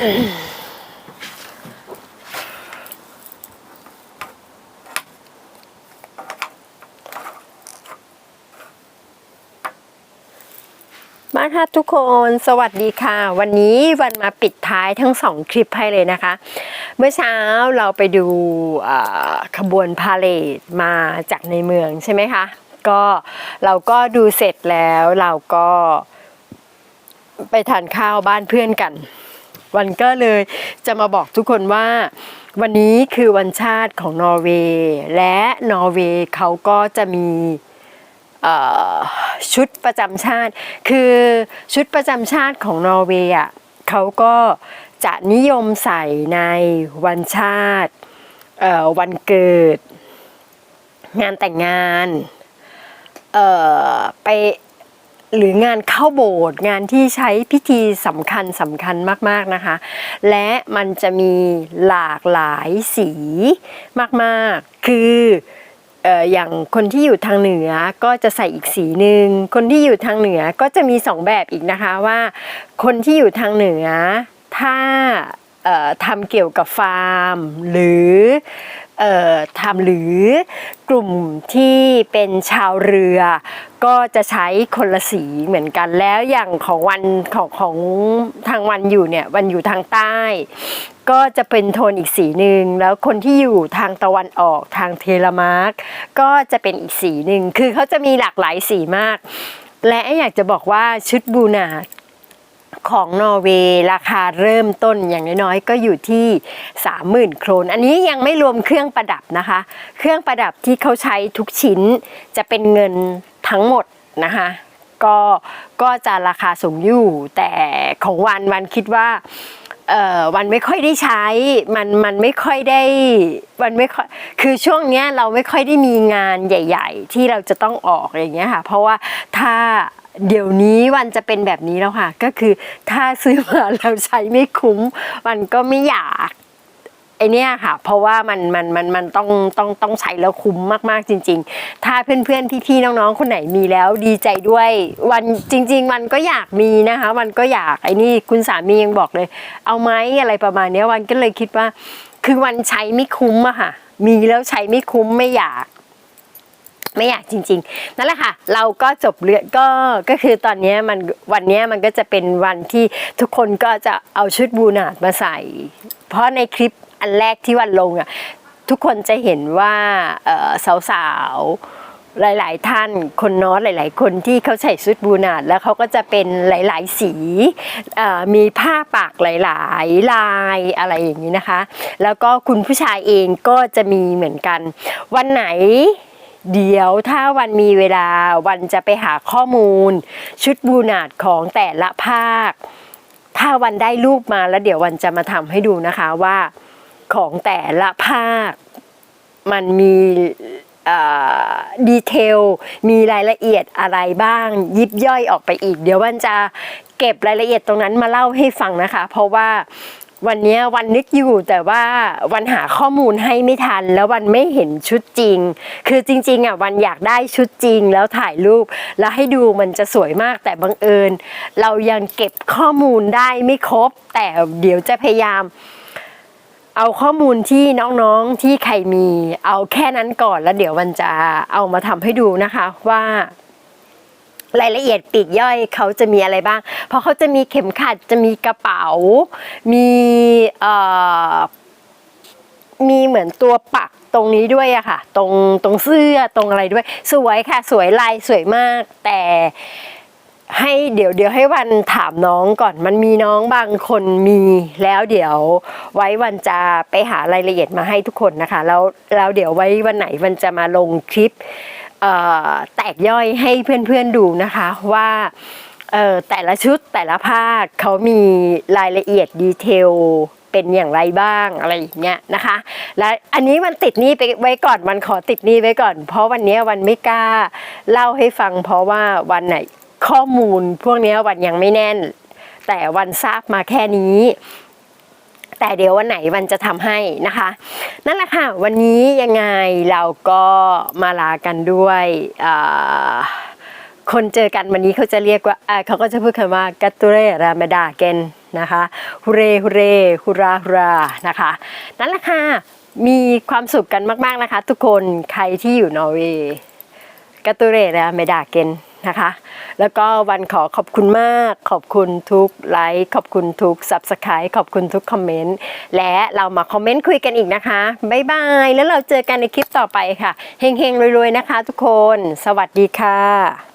มาค่ะทุกคนสวัสดีค่ะ วันนี้วันมาปิดท้ายทั้งสองคลิปให้เลยนะคะ เมื่อเช้าเราไปดูขบวนพาเลทมาจากในเมืองใช่ไหมคะ ก็เราก็ดูเสร็จแล้วเราก็ไปทานข้าวบ้านเพื่อนกัน วันก็เลยจะมาบอกทุกคนว่า วันนี้คือวันชาติของนอร์เวย์และนอร์เวย์เขาก็จะมีชุดประจำชาติ คือชุดประจำชาติของนอร์เวย์อะเขาก็จะนิยมใส่ในวันชาติวันเกิด งานแต่งงานไป หรืองานเข้าโบสถ์งานที่ใช้พิธีสำคัญสำคัญมากๆนะคะ และมันจะมีหลากหลายสีมากๆ คืออย่างคนที่อยู่ทางเหนือก็จะใส่อีกสีหนึ่ง คนที่อยู่ทางเหนือก็จะมีสองแบบอีกนะคะว่า คนที่อยู่ทางเหนือถ้า ทำเกี่ยวกับฟาร์ม หรือทำหรือกลุ่มที่เป็นชาวเรือ ก็จะใช้คนละสีเหมือนกันแล้วอย่างของวันของของทางวันอยู่เนี่ยวันอยู่ทางใต้ ก็จะเป็นโทนอีกสีหนึ่งแล้วคนที่อยู่ทางตะวันออกทางเทเลมาร์กก็จะเป็นอีกสีหนึ่งคือเขาจะมีหลากหลายสีมาก และอยากจะบอกว่าชุดบูนา ของนอร์เวย์ราคาเริ่มต้นอย่างน้อยๆก็อยู่ที่ 30,000 โครน อันนี้ยังไม่รวมเครื่องประดับนะคะ เครื่องประดับที่เขาใช้ทุกชิ้นจะเป็นเงินทั้งหมดนะคะก็ก็จะราคาสูงอยู่แต่ของวันวันคิดว่า เอ่อวันไม่ค่อยได้ใช้ มันมันไม่ค่อยได้วันไม่ค่อยคือช่วงเนี้ยเราไม่ค่อยได้มีงานใหญ่ ๆ ที่เราจะต้องออกอย่างเงี้ยค่ะ เพราะว่าถ้าเดี๋ยวนี้วันจะเป็นแบบนี้แล้วค่ะ ก็คือถ้าซื้อมาเราใช้ไม่คุ้ม มันก็ไม่อยาก ไอเนี้ยค่ะ เพราะว่ามันมันมันมันต้องต้องต้องใช้แล้วคุ้มมากๆจริง ๆ ถ้าเพื่อนๆพี่ๆน้องๆคนไหนมีแล้วดีใจด้วย วันจริง ๆ มันก็อยากมีนะคะ มันก็อยากไอ้นี่คุณสามียังบอกเลย เอาไหมอะไรประมาณเนี้ยวันก็เลยคิดว่า คือวันใช้ไม่คุ้มอะค่ะ มีแล้วใช้ไม่คุ้มไม่อยากไม่อยากจริงๆ นั่นแหละค่ะ เราก็จบเรื่องก็ก็คือตอนนี้มันวันเนี้ยมันก็จะเป็นวันที่ทุกคนก็จะเอาชุดบูนาดมาใส่ เพราะในคลิป อันแรกที่วันลงอะทุกคนจะเห็นว่าสาวๆ หลาย ๆ ท่านคนน้อหลาย ๆ คนที่เขาใส่ชุดบูนาดแล้วเขาก็จะเป็นหลาย ๆ สีมีผ้าปากหลาย ๆ ลายอะไรอย่างนี้นะคะ แล้วก็คุณผู้ชายเองก็จะมีเหมือนกัน วันไหนเดี๋ยวถ้าวันมีเวลาวันจะไปหาข้อมูล ชุดบูนาดของแต่ละภาค ถ้าวันได้รูปมาแล้วเดี๋ยววันจะมาทำให้ดูนะคะว่า ของแต่ละภาค มันมีดีเทล มีรายละเอียดอะไรบ้าง ยิบย่อยออกไปอีก เดี๋ยววันจะเก็บรายละเอียดตรงนั้นมาเล่าให้ฟังนะคะ เพราะว่าวันนี้วันนึกอยู่แต่ว่าวันหาข้อมูลให้ไม่ทัน แล้ววันไม่เห็นชุดจริง คือจริงๆอะวันอยากได้ชุดจริง แล้วถ่ายรูป แล้วให้ดูมันจะสวยมากแต่บังเอิญ เรายังเก็บข้อมูลได้ไม่ครบ แต่เดี๋ยวจะพยายาม เอาข้อมูลที่น้องๆที่ใครมี เอาแค่นั้นก่อนแล้วเดี๋ยววันจะเอามาทำให้ดูนะคะว่ารายละเอียดปีกย่อยเขาจะมีอะไรบ้าง เพราะเขาจะมีเข็มขัดจะมีกระเป๋า มีเอ่อมีเหมือนตัวปักตรงนี้ด้วยอะค่ะ ตรงตรงเสื้อตรงอะไรด้วย สวยค่ะ สวยลายสวยมากแต่ ให้เดี๋ยวเดี๋ยวให้วันถามน้องก่อนมันมีน้องบางคนมีแล้วเดี๋ยว ไว้วันจะไปหารายละเอียดมาให้ทุกคนนะคะแล้วแล้วเดี๋ยวไว้วันไหนวันจะมาลงคลิปแตกย่อยให้เพื่อนๆดูนะคะว่าแต่ละชุดแต่ละภาคเขามีรายละเอียดดีเทลเป็นอย่างไรบ้างอะไรอย่างเงี้ยนะคะ และอันนี้มันติดนี้ไปไว้ก่อนมันขอติดนี้ไว้ก่อน เพราะวันนี้วันไม่กล้าเล่าให้ฟังเพราะว่าวันไหน ข้อมูลพวกนี้วันยังไม่แน่น แต่วันทราบมาแค่นี้ แต่เดี๋ยววันไหนวันจะทำให้นะคะ นั่นแหละค่ะ วันนี้ยังไงเราก็มาลากันด้วยคนเจอกันวันนี้เขาจะเรียกว่าเขาก็จะพูดคำว่ากัตตุเรรามดาเกนนะคะฮุเรฮุเรฮุราฮุรานะคะนั่นแหละค่ะมีความสุขกันมาก ๆ นะคะ ทุกคนใครที่อยู่นอร์เวย์กาตูเรนะไม่ด่าเกน นะคะ แล้วก็วันขอขอบคุณมาก ขอบคุณทุกไลค์ขอบคุณทุก Subscribe ขอบคุณทุกคอมเมนต์และเรามาคอมเมนต์คุยกันอีกนะคะบ๊ายบายแล้วเราเจอกันในคลิปต่อไปค่ะเฮงๆรวยๆนะคะ ทุกคน สวัสดีค่ะ